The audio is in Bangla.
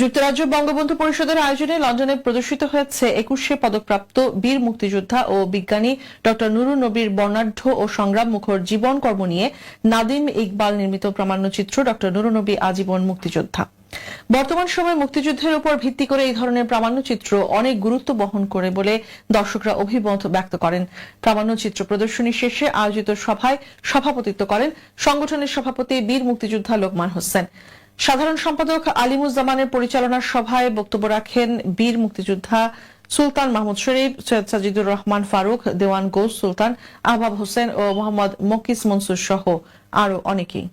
যুক্তরাজ্য বঙ্গবন্ধু পরিষদের আয়োজনে লন্ডনে প্রদর্শিত হয়েছে একুশে পদকপ্রাপ্ত বীর মুক্তিযোদ্ধা ও বিজ্ঞানী ড নুরুন নবীর বর্ণাঢ্য ও সংগ্রাম মুখর জীবন কর্ম নিয়ে নাদিম ইকবাল নির্মিত প্রামাণ্যচিত্র ড নুরুনবী আজীবন মুক্তিযোদ্ধা। বর্তমান সময়ে মুক্তিযুদ্ধের উপর ভিত্তি করে এই ধরনের প্রামাণ্যচিত্র অনেক গুরুত্ব বহন করে বলে দর্শকরা অভিমত ব্যক্ত করেন। প্রামাণ্যচিত্র প্রদর্শনী শেষে আয়োজিত সভায় সভাপতিত্ব করেন সংগঠনের সভাপতি বীর মুক্তিযোদ্ধা লোকমান হোসেন। সাধারণ সম্পাদক আলিমুজ্জামানের পরিচালনার সভায় বক্তব্য রাখেন বীর মুক্তিযোদ্ধা সুলতান মাহমুদ শরীফ, সৈয়দ সাজিদুর রহমান ফারুক, দেওয়ান গোস সুলতান, আহবাব হোসেন ও মোহাম্মদ মকিস মনসুর সহ আরও অনেকেই।